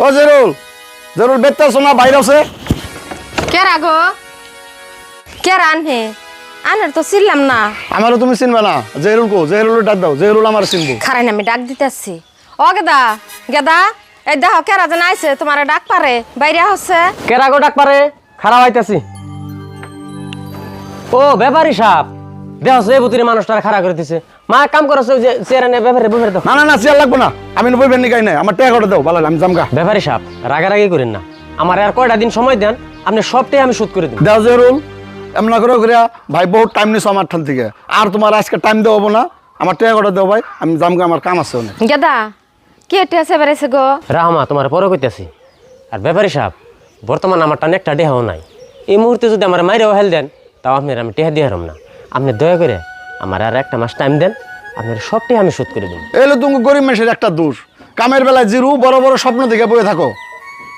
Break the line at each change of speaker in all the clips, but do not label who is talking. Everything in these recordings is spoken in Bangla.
ও জেরুল জেরুল বেত্তা শোনা বাইরে আছে।
কে রাগো কে রানহে আনার তো চিনলাম না।
আমারও তুমি চিনবে না। জেরুল কো জেরুল ডাক দাও জেরুল আমার চিনবো।
খারাই আমি ডাক দিতেছি। ও গেদা গেদা এই দেহ কেরা যেন আইছে তোমার ডাক পারে বাইরে হচ্ছে।
কেরাগো ডাক পারে? খারাপ হইতাছি। ও ব্যাপারী সাপ। দেহ সে বুতির মানুষটার খারাপ করে দিছে। মা কাম করছে যে চেয়ারে নে ব্যাপারে ব্যাপারে দাও।
না না না চেয়ার লাগবো না। আমি বইবেন নি গাই নাই। আমার টাকা দাও ভালো আমি জামগা
ব্যাপারী সাপ রাগারাগি করেন না। আমার আর কয়টা দিন সময় দেন আপনি সবটাই আমি শোধ করে দিন
দাও জেরুল এমন করে করে ভাই বহুত টাইম নিছো আমার ঠান থেকে। আর তোমার আজকে টাইম দেবো না। আমার টাকা দাও ভাই আমি জামগা আমার কাম আছে অনেক।
গেদা কে টেসে বেড়েছে গো?
রাহমা তোমার পরে কইতাছি। আর ব্যাপারী সাপ বর্তমান আমার টান একটা দেহাও নাই। এই মুহূর্তে যদি আমার মাইরেও হেল দেন তাও আপনার আমি টেহা দিয়ে হারাম না। আপনি দয়া করে আমার আর একটা মাস টাইম দেন আপনার সবটাই আমি শোধ করে দিন
এলো তুমি গরিব মানুষের একটা দোষ। কামের বেলায় জিরু বড় বড় স্বপ্ন দেখে বয়ে থাকো।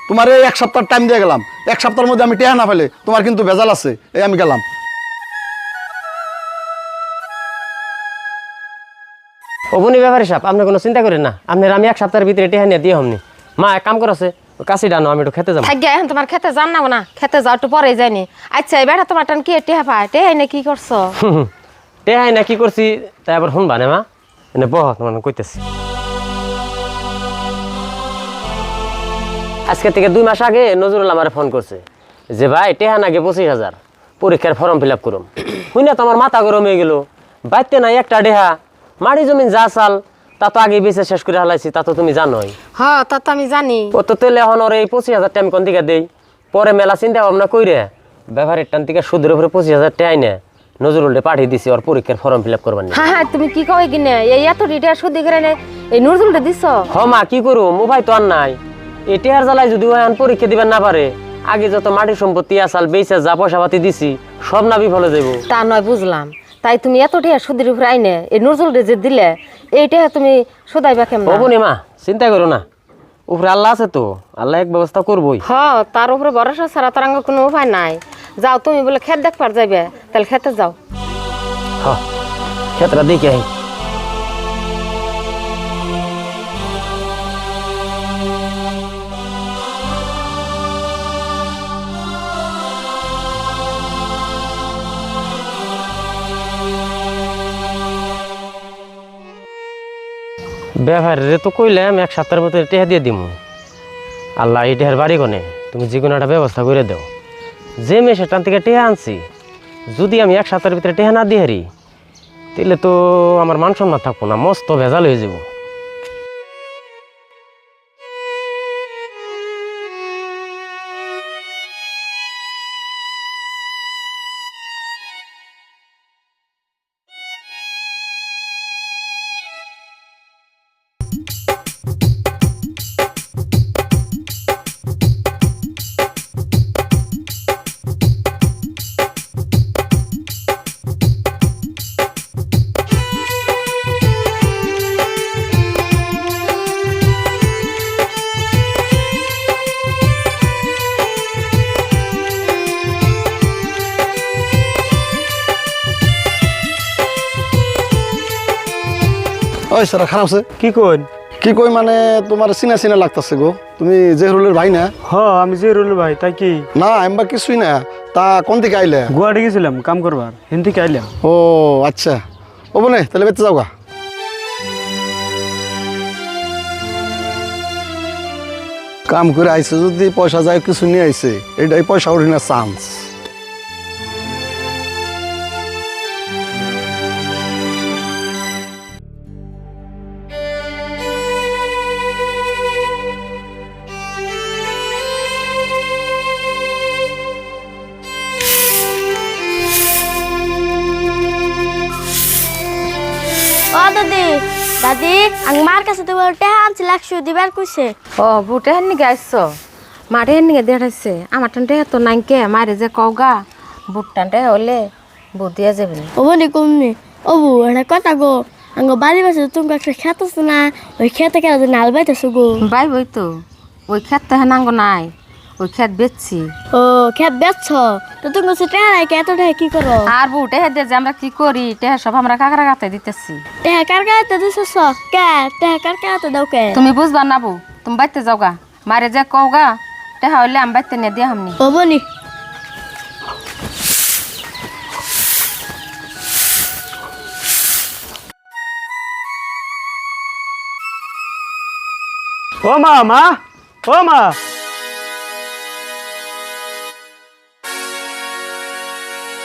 তোমার এই এক সপ্তাহ টাইম দিয়ে গেলাম। এক সপ্তাহের মধ্যে আমি টেহা না ফেলে তোমার কিন্তু ভেজাল আছে এই আমি গেলাম।
অবনি ব্যাপারে সাপ আপনি কোনো চিন্তা করেন না। আপনার আমি এক সপ্তাহের ভিতরে টেহা নিয়ে দিয়ে হমনি। মা এক কাম করছে কাশি ডানো আমি একটু খেতে যাব।
থাক এখন তোমার খেতে যান না না। খেতে যাও একটু পরে যায়নি আচ্ছা এই বেটা তোমার টান কি টেহা পায়? টেহাই না কি করছ?
টেহাই না কি করছি? তাই আবার শুনবা না মা। এনে বহ তোমার কইতেছি। আজকে থেকে দুই মাস আগে নজরুল আমার ফোন করছে যে ভাই টেহা নাগে পঁচিশ হাজার পরীক্ষার ফর্ম ফিল আপ করুম। শুই না তো আমার মাথা গরম হয়ে গেল। বাইতে নাই একটা ডেহা। মাটি জমিন যা চাল তা তো আগে বেঁচে শেষ করে হালাইছি তা তো তুমি জানোই।
হ তা তো আমি জানি।
ও তো তেলে এখন ওর এই পঁচিশ হাজার টাইম কোন দিকে দেই? পরে মেলা চিন্তা ভাবনা কইরে ব্যবহারের টান থেকে সুদের উপরে পঁচিশ হাজার টাই নে। নজরুলটা পাঠিয়ে দিছি ওর পরীক্ষার ফর্ম ফিল আপ করবার
হ্যাঁ হ্যাঁ তুমি কি কই কিনে এই এত ডিটা শুদ্ধি করে নে এই নুরজুলটা দিছ?
হ মা কি করু মোবাইল তো আর নাই। এটি আর জ্বালাই যদি ওই আন পরীক্ষা দিবেন না পারে আগে যত মাটির সম্পত্তি আসাল বেচা যা পয়সা পাতি দিছি সব না বিফলে যাইব।
তা নয় বুঝলাম। তাই তুমি এত টিয়া সুদের উপরে আইনে এই নুরজুলটা যে দিলে এইটা তুমি সুদাইবা কেমন?
হবনি মা চিন্তা করো না। উপরে আল্লাহ আছে তো আল্লাহ এক ব্যবস্থা করবই।
হ তার উপরে ভরসা ছাড়া তার আঙ্গ কোনো উপায় নাই। যাও, তুমি বলে খেত দেখবার যাইবে, তাহলে খেতে যাও।
হ ক্ষেত্রে দেখে আই। ব্যবহারে তো কইলাম এক সপ্তাহের মধ্যে টেহা দিয়ে দিমু। আল্লাহ এই টেহার বাড়ি কোনে তুমি যে কোনো একটা ব্যবস্থা করে দাও। যে মেয়ে সেটান থেকে টেহা আনছি, যদি আমি এক সপ্তাহের ভিতরে টেহা না দিয়ে হারি তাহলে তো আমার মান সম্মান থাকব না, মস্ত ভেজাল হয়ে যাব।
ওই সারা খারাপ আছে।
কি কইন?
কি কই মানে তোমার চিনা চিনা লাগতাছে গো। তুমি জেহরুলের ভাই না?
হ আমি রুল ভাই তাই কি?
না আমি বা কিছুই না। তা কোন থেকে আইলে?
গুয়াহাটি গেছিলাম কাম করবার। হিন্দি আইলাম।
ও আচ্ছা। ও বলে তাহলে বেঁচে যাও গা। কাম করে আইছে যদি পয়সা যায় কিছু নিয়ে আইছে। এটাই পয়সা উঠি না চান্স
দাদি দাদি আং মার কাছে তো বলতে আনছিল একশো দিবার কইছে।
ও বুটে হেন গাইছ মাঠে হেন দেখাইছে আমার টানটে এত নাইকে মারে যে কওগা বুট টানটে হলে বুট দিয়া যাবে না।
ও বলি কমনি। ও বু এটা কথা গো আঙ্গ বাড়ি বাসে তুমি একটা খেত আছে না ওই খেতে কেন নাল বাইতেছো গো?
বাই বই তো ওই ক্ষেত তো হেনাঙ্গ নাই। ওই খেত বেচছি।
ও খেত বেচছ? তো তুমি কিছু টেহা নাই এত কি করো
আর বউ টেহা দিয়ে যে আমরা কি করি? টেহা সব আমরা কাকারা গাতে দিতেছি।
টেহা কার গাতে দিতেছ কে? টেহা কার গাতে দাও কে?
তুমি বুঝবা না বউ তুমি বাইতে যাও গা। মারে যে কও গা টেহা হইলে আমি বাইতে নিয়ে দিয়ে হামনি।
ও বনি।
ও মা মা ও মা।